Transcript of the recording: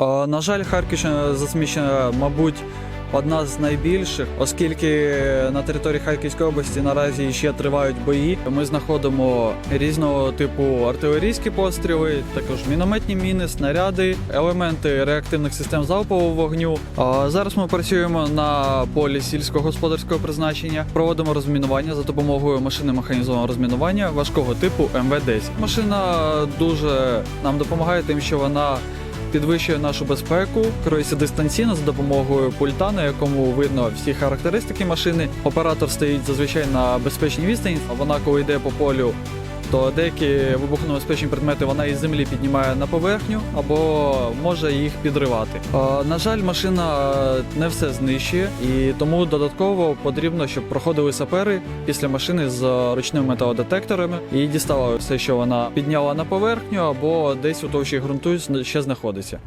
Е, На жаль, Харківщина засмічена, мабуть, одна з найбільших, оскільки на території Харківської області наразі ще тривають бої. Ми знаходимо різного типу артилерійські постріли, також мінометні міни, снаряди, елементи реактивних систем залпового вогню. Зараз ми працюємо на полі сільськогосподарського призначення, проводимо розмінування за допомогою машини механізованого розмінування важкого типу МВ-10. Машина дуже нам допомагає тим, що вона підвищує нашу безпеку, керується дистанційно за допомогою пульта, на якому видно всі характеристики машини. Оператор стоїть зазвичай на безпечній відстані. Вона, коли йде по полю, то деякі вибухонебезпечні предмети вона із землі піднімає на поверхню або може їх підривати. Е, На жаль, машина не все знищує, і тому додатково потрібно, щоб проходили сапери після машини з ручними металодетекторами і діставали все, що вона підняла на поверхню, або десь у товщі ґрунту ще знаходиться.